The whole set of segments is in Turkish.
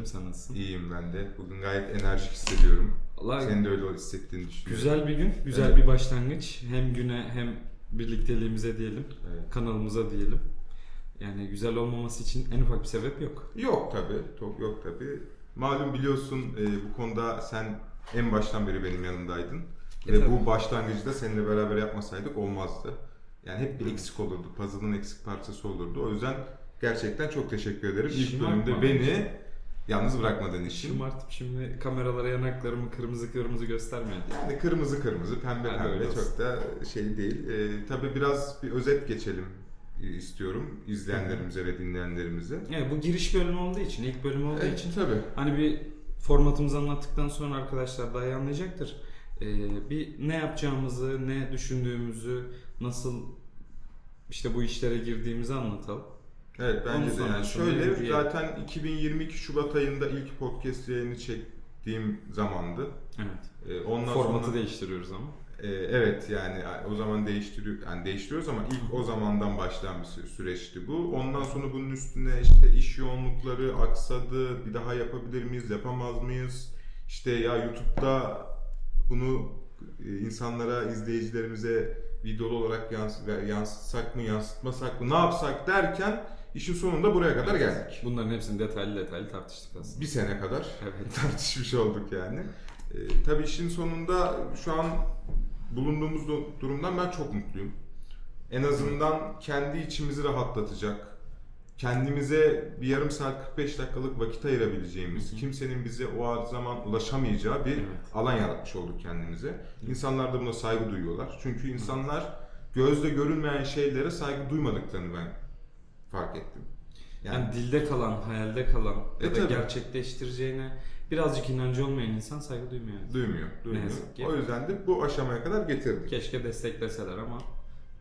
ederim. Sen nasılsın? İyiyim ben de. Bugün gayet enerjik hissediyorum. Allah Senin de öyle hissettiğini düşünüyorum. güzel bir gün, güzel Evet. bir başlangıç. Hem güne hem birlikteliğimize diyelim, Evet. kanalımıza diyelim. Yani güzel olmaması için en ufak bir sebep yok. Yok tabi, yok tabi. Malum biliyorsun e, bu konuda sen en baştan beri benim yanımdaydın. E, Ve tabii. bu başlangıcı da seninle beraber yapmasaydık olmazdı. Yani hep bir eksik olurdu. Puzzle'ın eksik parçası olurdu. O yüzden gerçekten çok teşekkür ederim. İlk bölümde beni yalnız bırakmadığın için. Şımartıp şimdi kameralara yanaklarımı kırmızı kırmızı göstermeye diye. Yani kırmızı kırmızı, pembe Hadi pembe öyle olsun. çok da şey değil. Ee, tabii biraz bir özet geçelim e, istiyorum izleyenlerimize ve dinleyenlerimize. Yani bu giriş bölümü olduğu için, ilk bölüm olduğu Evet, için tabii. Hani bir formatımızı anlattıktan sonra arkadaşlar daha iyi anlayacaktır. Ee, bir ne yapacağımızı, ne düşündüğümüzü, nasıl işte bu işlere girdiğimizi anlatalım. Evet bence de yani şöyle yürüyelim. zaten 2022 Şubat ayında ilk podcast yayını çektiğim zamandı. Evet. Ee, ondan Formatı sonra değiştiriyoruz ama. Ee, evet yani o zaman değiştiriyor yani değiştiriyoruz ama ilk o zamandan başlayan bir sü- süreçti bu. Ondan sonra bunun üstüne işte iş yoğunlukları aksadı. Bir daha yapabilir miyiz, yapamaz mıyız? İşte ya YouTube'da bunu e, insanlara, izleyicilerimize videolu olarak yans yansıtsak mı, yansıtmasak mı, ne yapsak derken işin sonunda buraya kadar geldik. Bunların hepsini detaylı detaylı tartıştık aslında. Bir sene kadar Evet. tartışmış olduk yani. Ee, tabii işin sonunda şu an bulunduğumuz du- durumdan ben çok mutluyum. En azından kendi içimizi rahatlatacak, kendimize bir yarım saat 45 dakikalık vakit ayırabileceğimiz, kimsenin bize o zaman ulaşamayacağı bir Evet. alan yaratmış olduk kendimize. İnsanlar da buna saygı duyuyorlar. Çünkü insanlar gözle görülmeyen şeylere saygı duymadıklarını ben fark ettim. Yani, dilde kalan, hayalde kalan E ya da tabii. gerçekleştireceğine birazcık inancı olmayan insan saygı duymuyor. duymuyor, duymuyor. yazık ki. O yüzden de bu aşamaya kadar getirdik. Keşke destekleseler ama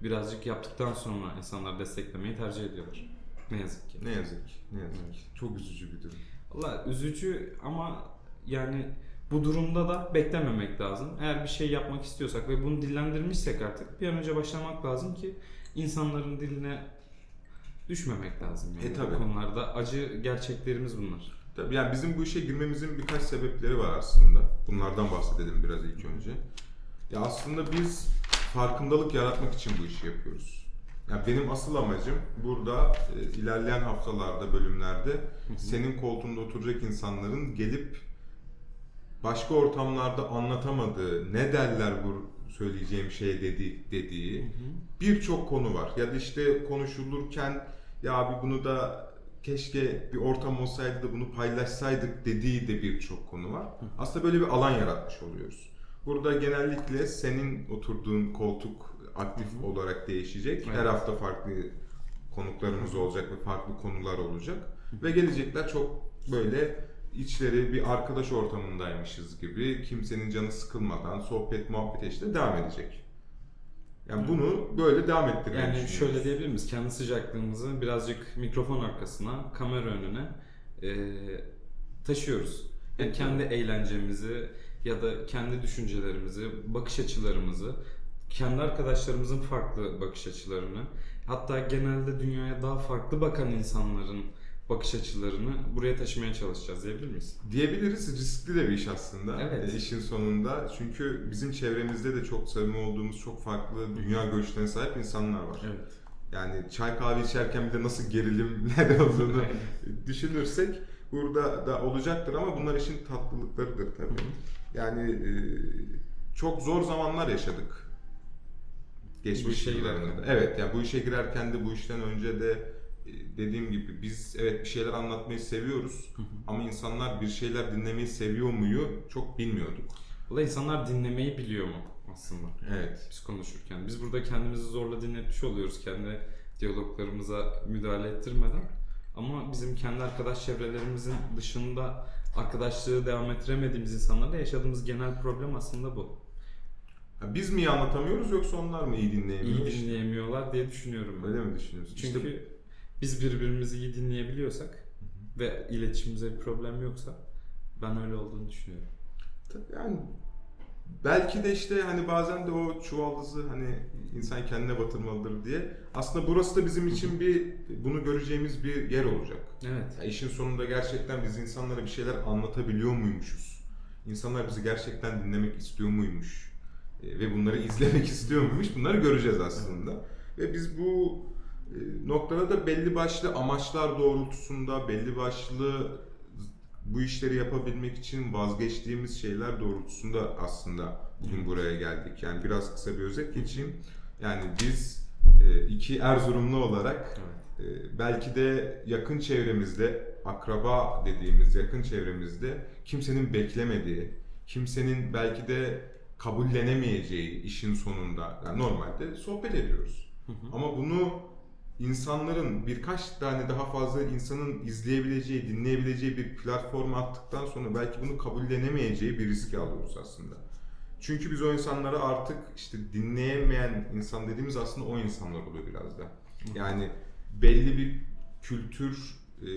birazcık yaptıktan sonra insanlar desteklemeyi tercih ediyorlar. Ne yazık ki. Ne yazık ki, ne yazık ki. Çok üzücü bir durum. Valla üzücü ama yani bu durumda da beklememek lazım. Eğer bir şey yapmak istiyorsak ve bunu dillendirmişsek artık bir an önce başlamak lazım ki insanların diline düşmemek lazım. Yani E, tabii. bu konularda acı gerçeklerimiz bunlar. Tabii yani bizim bu işe girmemizin birkaç sebepleri var aslında. Bunlardan bahsedelim biraz ilk önce. Ya aslında biz farkındalık yaratmak için bu işi yapıyoruz. Yani benim asıl amacım burada e, ilerleyen haftalarda, bölümlerde senin koltuğunda oturacak insanların gelip başka ortamlarda anlatamadığı, ne derler bu söyleyeceğim şeye dedi, dediği birçok konu var. Ya da işte konuşulurken ya abi bunu da keşke bir ortam olsaydı da bunu paylaşsaydık dediği de birçok konu var. Aslında böyle bir alan yaratmış oluyoruz. Burada genellikle senin oturduğun koltuk aktif olarak değişecek. Her Evet. hafta farklı konuklarımız olacak ve farklı konular olacak. Ve gelecekler çok böyle içleri bir arkadaş ortamındaymışız gibi kimsenin canı sıkılmadan sohbet muhabbet eşliğinde devam edecek. Yani bunu böyle devam ettirmeyi Yani şöyle diyebilir miyiz? Kendi sıcaklığımızı birazcık mikrofon arkasına, kamera önüne eee, taşıyoruz. Yani kendi eğlencemizi ya da kendi düşüncelerimizi, bakış açılarımızı, kendi arkadaşlarımızın farklı bakış açılarını, hatta genelde dünyaya daha farklı bakan insanların bakış açılarını buraya taşımaya çalışacağız diyebilir miyiz? Diyebiliriz riskli de bir iş aslında Evet. e, işin sonunda. Çünkü bizim çevremizde de çok samimi olduğumuz çok farklı dünya görüşlerine sahip insanlar var. Evet. Yani çay kahve içerken bir de nasıl gerilimler olduğunu düşünürsek burada da olacaktır ama bunlar işin tatlılıklarıdır tabii. Yani e, çok zor zamanlar yaşadık. Bu Geçmiş işe yıllarında. girerken. Evet yani bu işe girerken de bu işten önce de dediğim gibi biz evet bir şeyler anlatmayı seviyoruz ama insanlar bir şeyler dinlemeyi seviyor muyu çok bilmiyorduk. Valla insanlar dinlemeyi biliyor mu aslında? Evet. biz konuşurken. Biz burada kendimizi zorla dinletmiş oluyoruz kendi diyaloglarımıza müdahale ettirmeden. Ama bizim kendi arkadaş çevrelerimizin dışında arkadaşlığı devam ettiremediğimiz insanlarla yaşadığımız genel problem aslında bu. Ya Biz mi iyi anlatamıyoruz yoksa onlar mı iyi dinleyemiyor? İyi dinleyemiyorlar diye düşünüyorum ben. Öyle mi düşünüyorsun? Çünkü İşte- biz birbirimizi iyi dinleyebiliyorsak ve iletişimimize bir problem yoksa ben öyle olduğunu düşünüyorum. Tabii Yani belki de işte hani bazen de o çuvaldızı hani insan kendine batırmalıdır diye. Aslında burası da bizim için bir bunu göreceğimiz bir yer olacak. Evet. Ya işin sonunda gerçekten biz insanlara bir şeyler anlatabiliyor muymuşuz? İnsanlar bizi gerçekten dinlemek istiyor muymuş? E, ve bunları izlemek istiyor muymuş? Bunları göreceğiz aslında. Ve biz bu noktada da belli başlı amaçlar doğrultusunda, belli başlı bu işleri yapabilmek için vazgeçtiğimiz şeyler doğrultusunda aslında bugün buraya geldik. Yani biraz kısa bir özet geçeyim. Yani biz e, iki Erzurumlu olarak ee, belki de yakın çevremizde, akraba dediğimiz yakın çevremizde kimsenin beklemediği, kimsenin belki de kabullenemeyeceği işin sonunda, yani normalde sohbet ediyoruz. Ama bunu insanların birkaç tane daha fazla insanın izleyebileceği, dinleyebileceği bir platforma attıktan sonra belki bunu kabullenemeyeceği bir riski alıyoruz aslında. Çünkü biz o insanlara artık işte dinleyemeyen insan dediğimiz aslında o insanlar oluyor biraz da. Yani belli bir kültür e,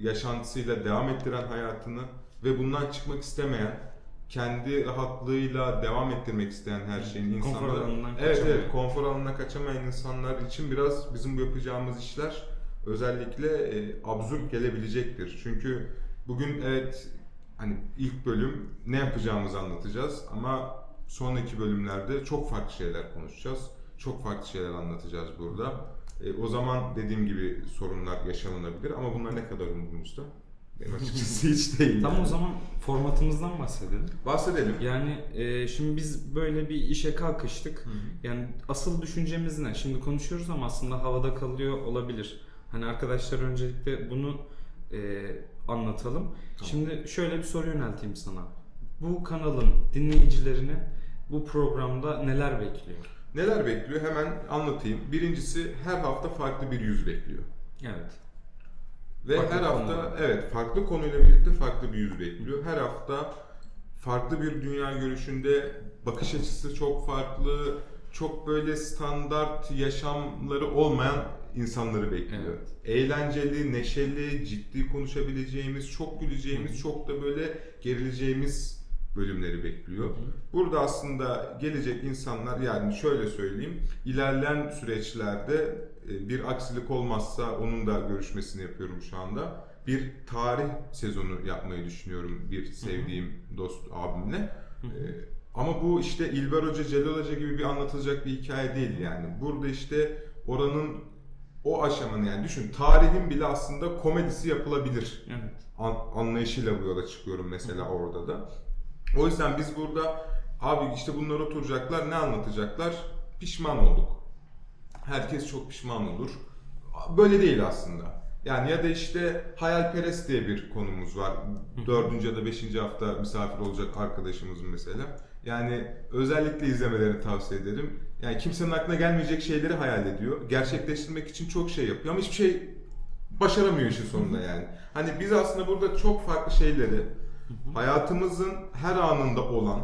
yaşantısıyla devam ettiren hayatını ve bundan çıkmak istemeyen, kendi rahatlığıyla devam ettirmek isteyen her şeyin Konfor insanlar. alanından Evet kaçamayan. evet, konfor alanına kaçamayan insanlar için biraz bizim bu yapacağımız işler özellikle e, absürt gelebilecektir. Çünkü bugün evet hani ilk bölüm ne yapacağımızı anlatacağız ama sonraki bölümlerde çok farklı şeyler konuşacağız. Çok farklı şeyler anlatacağız burada. E, o zaman dediğim gibi sorunlar yaşanılabilir ama bunlar ne kadar umurumuzda? Benim açıkçası hiç değil. Tam o zaman formatımızdan bahsedelim. Bahsedelim. Yani e, şimdi biz böyle bir işe kalkıştık. Yani asıl düşüncemiz ne? Şimdi konuşuyoruz ama aslında havada kalıyor olabilir. Hani arkadaşlar öncelikle bunu e, anlatalım. Şimdi şöyle bir soru yönelteyim sana. Bu kanalın dinleyicilerine bu programda neler bekliyor? Neler bekliyor? Hemen anlatayım. Birincisi her hafta farklı bir yüz bekliyor. Evet. Ve Farklı her hafta konular. evet farklı konuyla birlikte farklı bir yüz bekliyor. Her hafta farklı bir dünya görüşünde bakış açısı çok farklı, çok böyle standart yaşamları olmayan insanları bekliyor. Evet. Eğlenceli, neşeli, ciddi konuşabileceğimiz, çok güleceğimiz, çok da böyle gerileceğimiz bölümleri bekliyor. Burada aslında gelecek insanlar yani şöyle söyleyeyim, ilerleyen süreçlerde bir aksilik olmazsa onun da görüşmesini yapıyorum şu anda. Bir tarih sezonu yapmayı düşünüyorum bir sevdiğim dost abimle. E, Ama bu işte İlber Hoca, Celal Hoca gibi bir anlatılacak bir hikaye değil yani. Burada işte oranın o aşamanın yani düşün tarihin bile aslında komedisi yapılabilir Evet. an- anlayışıyla bu yola çıkıyorum mesela orada da. O yüzden biz burada abi işte bunlar oturacaklar ne anlatacaklar? Pişman olduk. Herkes çok pişman olur. Böyle değil aslında. Yani ya da işte hayalperest diye bir konumuz var. Dördüncü ya da beşinci hafta misafir olacak arkadaşımızın mesela. Yani özellikle izlemelerini tavsiye ederim. Yani kimsenin aklına gelmeyecek şeyleri hayal ediyor. Gerçekleştirmek için çok şey yapıyor ama hiçbir şey başaramıyor işin sonunda yani. Hani biz aslında burada çok farklı şeyleri hayatımızın her anında olan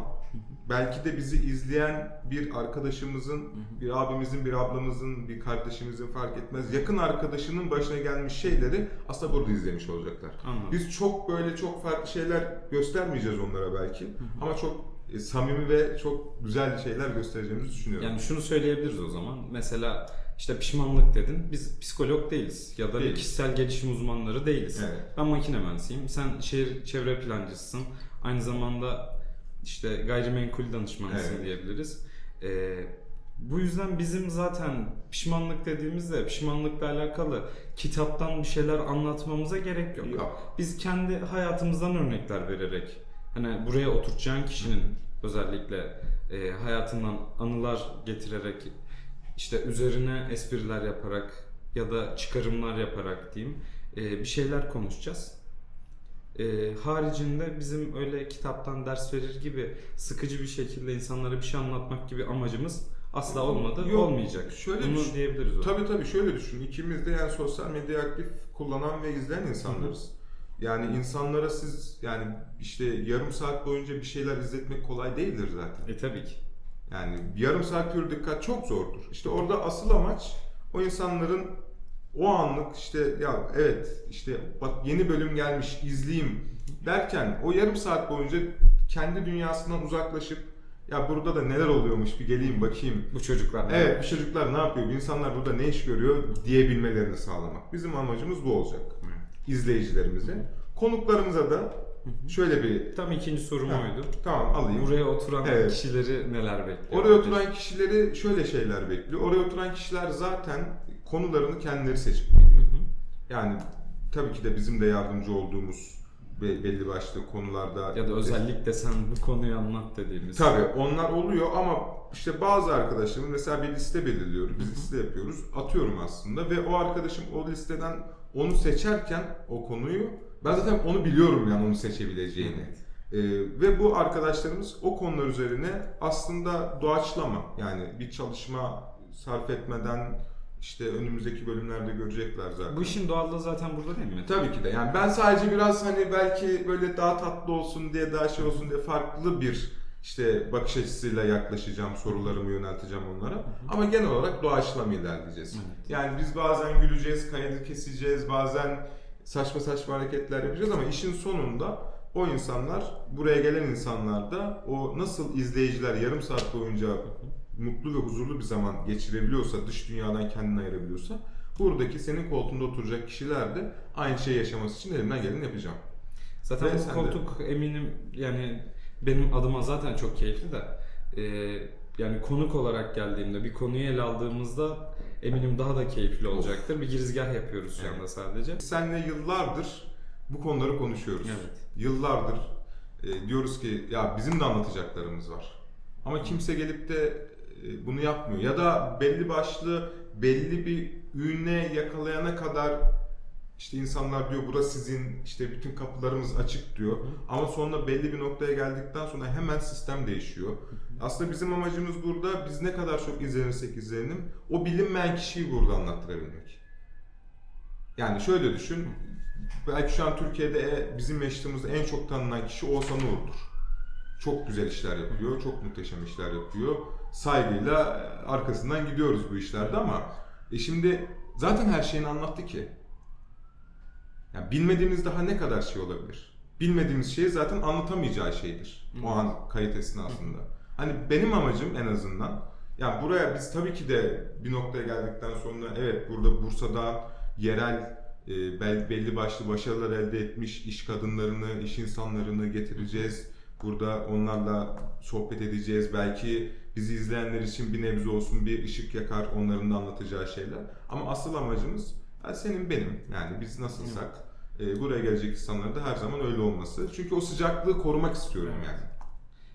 belki de bizi izleyen bir arkadaşımızın, bir abimizin, bir ablamızın, bir kardeşimizin fark etmez yakın arkadaşının başına gelmiş şeyleri aslında burada izlemiş olacaklar. Anladım. Biz çok böyle çok farklı şeyler göstermeyeceğiz onlara belki ama çok e, samimi ve çok güzel şeyler göstereceğimizi düşünüyorum. Yani şunu söyleyebiliriz o zaman. Mesela işte pişmanlık dedin. Biz psikolog değiliz ya da Değiliz. kişisel gelişim uzmanları değiliz. Evet. Ben makine mühendisiyim. Sen şehir çevre plancısın. Aynı zamanda işte gayrimenkul danışmanısın Evet. diyebiliriz. Ee, bu yüzden bizim zaten pişmanlık dediğimizde pişmanlıkla alakalı kitaptan bir şeyler anlatmamıza gerek yok. Yok. Biz kendi hayatımızdan örnekler vererek hani buraya oturtacağın kişinin özellikle e, hayatından anılar getirerek işte üzerine espriler yaparak ya da çıkarımlar yaparak diyeyim e, bir şeyler konuşacağız. E, haricinde bizim öyle kitaptan ders verir gibi sıkıcı bir şekilde insanlara bir şey anlatmak gibi amacımız asla olmadı, Yok, olmayacak. şöyle Bunu düş- diyebiliriz o. Tabii tabii şöyle düşün. İkimiz de yani sosyal medya aktif kullanan ve izleyen insanlarız. Yani insanlara siz yani işte yarım saat boyunca bir şeyler izletmek kolay değildir zaten. E tabii ki. Yani yarım saat pür dikkat çok zordur. İşte orada asıl amaç o insanların o anlık işte ya evet işte bak yeni bölüm gelmiş izleyeyim derken o yarım saat boyunca kendi dünyasından uzaklaşıp Ya burada da neler oluyormuş bir geleyim bakayım. Bu çocuklar. Evet bu çocuklar ne yapıyor, bu insanlar burada ne iş görüyor diyebilmelerini sağlamak. Bizim amacımız bu olacak izleyicilerimize. Konuklarımıza da şöyle bir Tam ikinci sorum Ha, oydu. tamam alayım. Buraya oturan Evet. kişileri neler bekliyor? Oraya oturan kişileri şöyle şeyler bekliyor. Oraya oturan kişiler zaten konularını kendileri seçip geliyor. hı. Yani tabii ki de bizim de yardımcı olduğumuz be- belli başlı konularda Ya da özellikle sen bu konuyu anlat dediğimiz. Tabii onlar oluyor ama işte bazı arkadaşlarım mesela bir liste belirliyoruz. Biz liste yapıyoruz. Atıyorum aslında ve o arkadaşım o listeden onu seçerken o konuyu ben zaten onu biliyorum yani onu seçebileceğini. Evet. Ee, ve bu arkadaşlarımız o konular üzerine aslında doğaçlama yani bir çalışma sarf etmeden işte önümüzdeki bölümlerde görecekler zaten. Bu işin doğallığı zaten burada değil mi? Tabii ki de. Yani ben sadece biraz hani belki böyle daha tatlı olsun diye daha şey olsun diye farklı bir işte bakış açısıyla yaklaşacağım, sorularımı yönelteceğim onlara. Ama genel olarak doğaçlama ilerleyeceğiz. Evet. Yani biz bazen güleceğiz, kaydı keseceğiz, bazen saçma saçma hareketler yapacağız ama işin sonunda o insanlar, buraya gelen insanlar da o nasıl izleyiciler yarım saat boyunca mutlu ve huzurlu bir zaman geçirebiliyorsa, dış dünyadan kendini ayırabiliyorsa buradaki senin koltuğunda oturacak kişiler de aynı şeyi yaşaması için elimden geleni yapacağım. Zaten Ve bu sen de. koltuk eminim yani benim adıma zaten çok keyifli de e, yani konuk olarak geldiğimde bir konuyu ele aldığımızda eminim daha da keyifli olacaktır. Bir girizgah yapıyoruz şu Evet. anda sadece. Biz seninle yıllardır bu konuları konuşuyoruz. Evet. Yıllardır e, diyoruz ki ya bizim de anlatacaklarımız var. Ama kimse gelip de bunu yapmıyor. Ya da belli başlı belli bir ünle yakalayana kadar işte insanlar diyor burası sizin işte bütün kapılarımız açık diyor. Ama sonra belli bir noktaya geldikten sonra hemen sistem değişiyor. Aslında bizim amacımız burada biz ne kadar çok izlenirsek izlenelim o bilinmeyen kişiyi burada anlattırabilmek. Yani şöyle düşün. Belki şu an Türkiye'de e- bizim yaşadığımızda en çok tanınan kişi Oğuzhan Uğur'dur. Çok güzel işler yapıyor, çok muhteşem işler yapıyor. Saygıyla e, arkasından gidiyoruz bu işlerde ama e şimdi zaten her şeyini anlattı ki. Yani bilmediğimiz daha ne kadar şey olabilir? Bilmediğimiz şey zaten anlatamayacağı şeydir. O an kayıt esnasında. Hani benim amacım en azından yani buraya biz tabii ki de bir noktaya geldikten sonra evet burada Bursa'da yerel e, bel- belli başlı başarılar elde etmiş iş kadınlarını, iş insanlarını getireceğiz. Burada onlarla sohbet edeceğiz. Belki bizi izleyenler için bir nebze olsun bir ışık yakar onların da anlatacağı şeyler. Ama asıl amacımız ya senin benim. Yani biz nasılsak e, buraya gelecek insanların da her zaman öyle olması. Çünkü o sıcaklığı korumak istiyorum yani.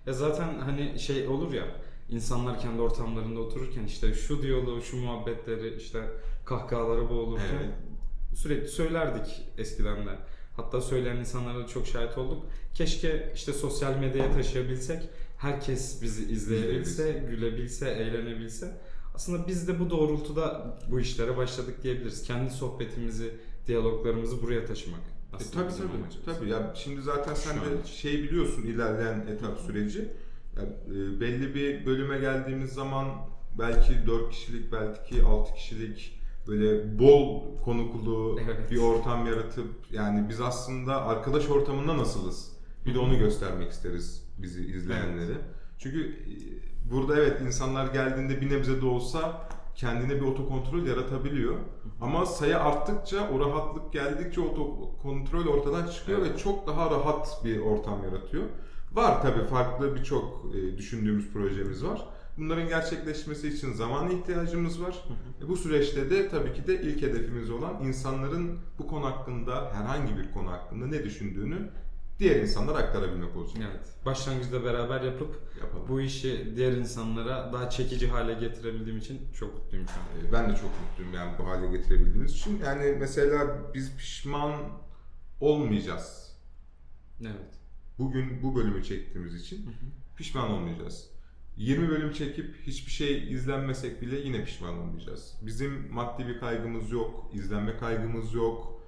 Ya zaten hani şey olur ya insanlar kendi ortamlarında otururken işte şu diyaloğu, şu muhabbetleri işte kahkahaları boğulurken Evet. sürekli söylerdik eskiden de. Hatta söyleyen insanlara da çok şahit olduk. Keşke işte sosyal medyaya taşıyabilsek, herkes bizi izleyebilse, gülebilse, eğlenebilse. Aslında biz de bu doğrultuda bu işlere başladık diyebiliriz. Kendi sohbetimizi, diyaloglarımızı buraya taşımak. E, tabii tabii. amacımız. Tabii ya şimdi zaten sen Şu de an. şey biliyorsun ilerleyen etap süreci. Ya, e, belli bir bölüme geldiğimiz zaman belki 4 kişilik belki 6 kişilik böyle bol konuklu Evet. bir ortam yaratıp yani biz aslında arkadaş ortamında nasılız? Bir de onu göstermek isteriz bizi izleyenlere. Çünkü e, burada evet insanlar geldiğinde bir nebze de olsa kendine bir otokontrol yaratabiliyor. Ama sayı arttıkça, o rahatlık geldikçe otokontrol ortadan çıkıyor Evet. ve çok daha rahat bir ortam yaratıyor. Var tabii farklı birçok e, düşündüğümüz projemiz var. Bunların gerçekleşmesi için zamana ihtiyacımız var. E, bu süreçte de tabii ki de ilk hedefimiz olan insanların bu konu hakkında, herhangi bir konu hakkında ne düşündüğünü diğer insanlara aktarabilmek olacak. Evet. Başlangıçta beraber yapıp Yapalım. bu işi diğer insanlara daha çekici hale getirebildiğim için çok mutluyum şu an. E, Ben de çok mutluyum yani bu hale getirebildiğimiz için. Yani mesela biz pişman olmayacağız. Evet. Bugün bu bölümü çektiğimiz için pişman olmayacağız. 20 bölüm çekip hiçbir şey izlenmesek bile yine pişman olmayacağız. Bizim maddi bir kaygımız yok, izlenme kaygımız yok.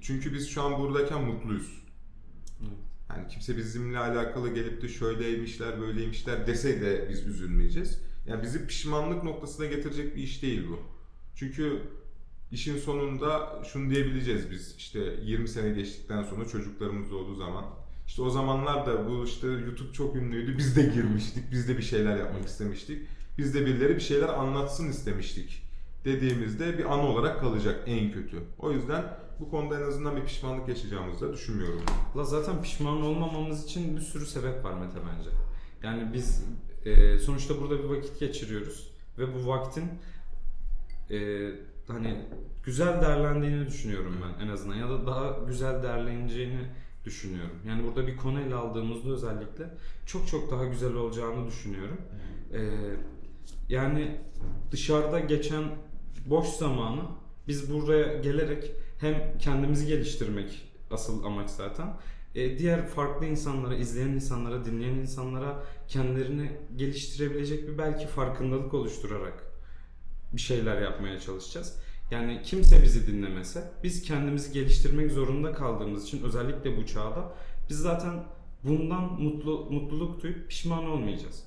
Çünkü biz şu an buradayken mutluyuz. Yani kimse bizimle alakalı gelip de şöyleymişler, böyleymişler dese de biz üzülmeyeceğiz. Yani bizi pişmanlık noktasına getirecek bir iş değil bu. Çünkü işin sonunda şunu diyebileceğiz biz işte 20 sene geçtikten sonra çocuklarımız olduğu zaman İşte o zamanlar da bu işte YouTube çok ünlüydü. Biz de girmiştik. Biz de bir şeyler yapmak istemiştik. Biz de birileri bir şeyler anlatsın istemiştik. Dediğimizde bir anı olarak kalacak en kötü. O yüzden bu konuda en azından bir pişmanlık yaşayacağımızı da düşünmüyorum. La zaten pişman olmamamız için bir sürü sebep var Mete bence. Yani biz e, sonuçta burada bir vakit geçiriyoruz ve bu vaktin e, hani güzel değerlendiğini düşünüyorum ben en azından ya da daha güzel değerleneceğini düşünüyorum. Yani burada bir konu ele aldığımızda özellikle çok çok daha güzel olacağını düşünüyorum. E, yani dışarıda geçen boş zamanı biz buraya gelerek hem kendimizi geliştirmek asıl amaç zaten. E, diğer farklı insanlara, izleyen insanlara, dinleyen insanlara kendilerini geliştirebilecek bir belki farkındalık oluşturarak bir şeyler yapmaya çalışacağız. Yani kimse bizi dinlemese biz kendimizi geliştirmek zorunda kaldığımız için özellikle bu çağda biz zaten bundan mutlu mutluluk duyup pişman olmayacağız.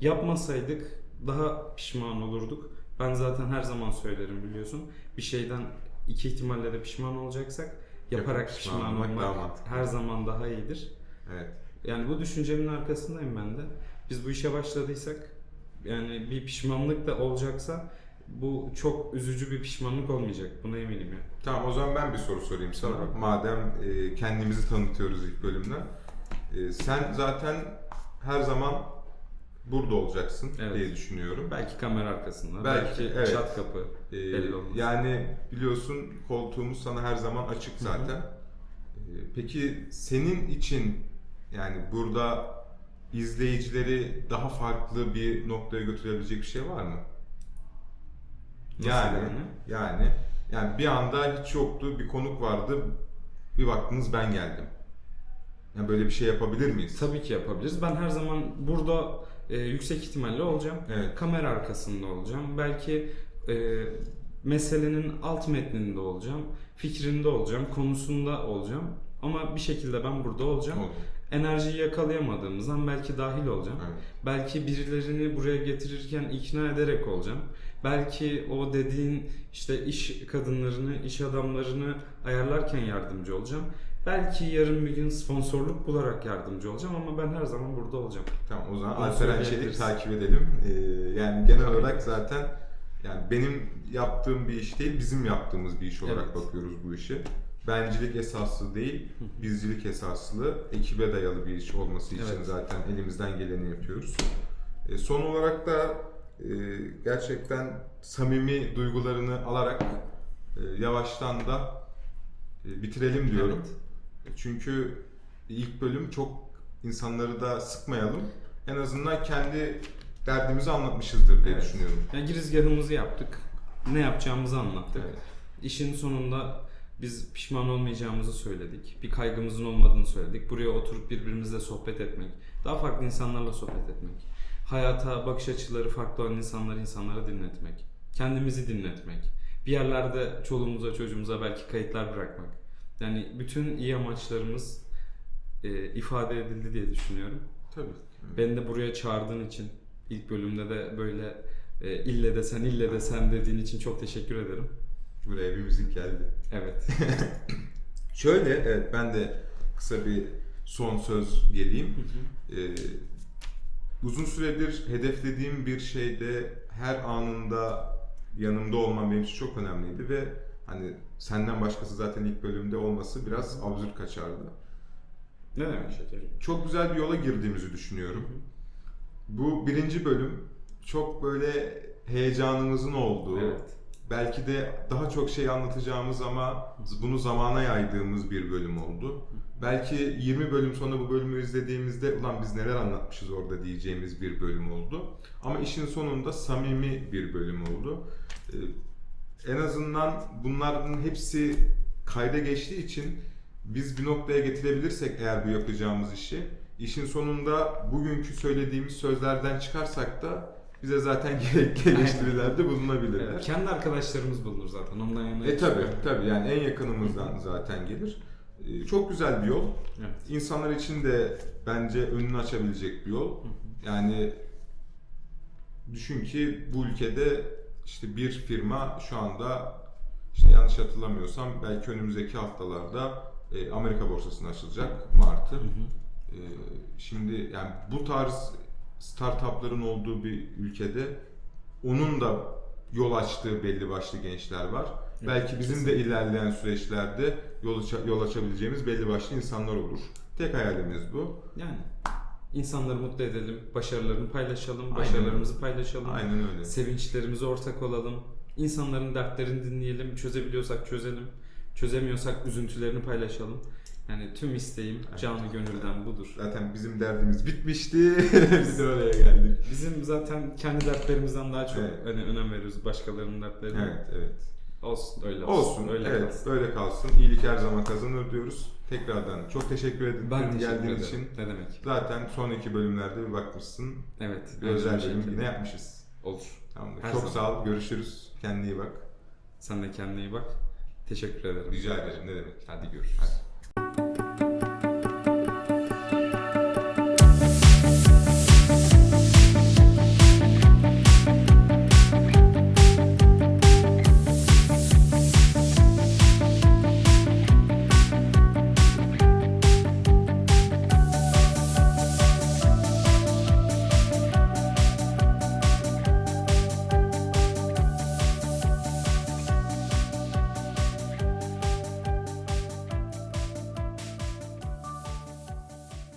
Yapmasaydık daha pişman olurduk. Ben zaten her zaman söylerim biliyorsun. Bir şeyden iki ihtimalle de pişman olacaksak yaparak Yapıp pişman pişman olmak olmak daha mantıklı. her zaman daha iyidir. Evet. Yani bu düşüncemin arkasındayım ben de. Biz bu işe başladıysak yani bir pişmanlık da olacaksa bu çok üzücü bir pişmanlık olmayacak. Buna eminim ya. Tamam o zaman ben bir soru sorayım sana. Tabii. Madem e, kendimizi tanıtıyoruz ilk bölümden. E, sen zaten her zaman burada olacaksın Evet. diye düşünüyorum. Belki kamera arkasında, Belki, belki, evet. çat kapı. E, belli olmaz. yani biliyorsun koltuğumuz sana her zaman açık Hı hı. zaten. E, peki senin için yani burada izleyicileri daha farklı bir noktaya götürebilecek bir şey var mı? Nasıl yani, yani? yani yani bir anda hiç yoktu bir konuk vardı bir baktınız ben geldim. Yani böyle bir şey yapabilir miyiz? Tabii ki yapabiliriz. Ben her zaman burada e, yüksek ihtimalle olacağım. Evet. Kamera arkasında olacağım. Belki e, meselenin alt metninde olacağım. Fikrinde olacağım. Konusunda olacağım. Ama bir şekilde ben burada olacağım. Olur. Enerjiyi yakalayamadığımızdan belki dahil olacağım. Evet. Belki birilerini buraya getirirken ikna ederek olacağım. Belki o dediğin işte iş kadınlarını, iş adamlarını ayarlarken yardımcı olacağım. Belki yarın bir gün sponsorluk bularak yardımcı olacağım ama ben her zaman burada olacağım. Tamam o zaman Alperen Çelik takip edelim. Ee, yani genel Tabii. olarak zaten yani benim yaptığım bir iş değil, bizim yaptığımız bir iş olarak Evet. bakıyoruz bu işe. Bencilik esaslı değil, bizcilik esaslı, ekibe dayalı bir iş olması için Evet. zaten elimizden geleni yapıyoruz. E, son olarak da gerçekten samimi duygularını alarak e, yavaştan da e, bitirelim diyorum. Evet. Çünkü ilk bölüm çok insanları da sıkmayalım. En azından kendi derdimizi anlatmışızdır diye Evet. düşünüyorum. Yani girizgahımızı yaptık. Ne yapacağımızı anlattık. Evet. İşin sonunda biz pişman olmayacağımızı söyledik. Bir kaygımızın olmadığını söyledik. Buraya oturup birbirimizle sohbet etmek. Daha farklı insanlarla sohbet etmek. Hayata bakış açıları farklı olan insanları insanlara dinletmek. Kendimizi dinletmek. Bir yerlerde çoluğumuza çocuğumuza belki kayıtlar bırakmak. Yani bütün iyi amaçlarımız e, ifade edildi diye düşünüyorum. Tabii. Beni de buraya çağırdığın için ilk bölümde de böyle e, ille de sen ille de sen dediğin için çok teşekkür ederim. Buraya bir müzik geldi. Evet. Şöyle, evet ben de kısa bir son söz geleyim. Ee, uzun süredir hedeflediğim bir şeyde her anında yanımda olman benim için çok önemliydi ve hani senden başkası zaten ilk bölümde olması biraz absürt kaçardı. ne demek şekerim? Çok güzel bir yola girdiğimizi düşünüyorum. Bu birinci bölüm çok böyle heyecanımızın olduğu, Evet. Belki de daha çok şey anlatacağımız ama bunu zamana yaydığımız bir bölüm oldu. Belki 20 bölüm sonra bu bölümü izlediğimizde ulan biz neler anlatmışız orada diyeceğimiz bir bölüm oldu. Ama işin sonunda samimi bir bölüm oldu. Ee, en azından bunların hepsi kayda geçtiği için biz bir noktaya getirebilirsek eğer bu yapacağımız işi, işin sonunda bugünkü söylediğimiz sözlerden çıkarsak da bize zaten gerekli eleştirilerde bulunabilirler. Evet, Kendi arkadaşlarımız bulunur zaten. Ondan yana E tabi tabi yani en yakınımızdan zaten gelir. E, Çok güzel bir yol. Evet. İnsanlar için de bence önünü açabilecek bir yol. Yani düşün ki bu ülkede işte bir firma şu anda işte yanlış hatırlamıyorsam belki önümüzdeki haftalarda e, Amerika borsasına açılacak Mart'ı. Hı hı. Ee, şimdi yani bu tarz startupların olduğu bir ülkede onun da yol açtığı belli başlı gençler var. Evet, Belki bizim de ilerleyen süreçlerde yol, aça- yol açabileceğimiz belli başlı insanlar olur. Tek hayalimiz bu. Yani insanları mutlu edelim, başarılarını paylaşalım, Aynen. başarılarımızı paylaşalım. Aynen öyle. Sevinçlerimize ortak olalım. İnsanların dertlerini dinleyelim. Çözebiliyorsak çözelim. Çözemiyorsak üzüntülerini paylaşalım. Yani tüm isteğim canı gönülden budur. Zaten bizim derdimiz bitmişti. Biz de oraya geldik. Bizim zaten kendi dertlerimizden daha çok Evet. hani önem veriyoruz başkalarının dertlerine. Evet, evet. Olsun öyle olsun. Olsun. Öyle evet, kalsın. böyle kalsın. İyilik her zaman kazanır diyoruz. Tekrardan çok teşekkür ederim Ben teşekkür geldiğin ederim. için. Ne demek? Zaten sonraki bölümlerde bir bakmışsın. Evet. Bir özel bölüm yine yapmışız. Olur. Tamamdır. Her çok zaman. sağ ol. Görüşürüz. Kendine iyi bak. Sen de kendine iyi bak. Teşekkür ederim. Rica ederim. Ne demek. Hadi görüşürüz. Hadi.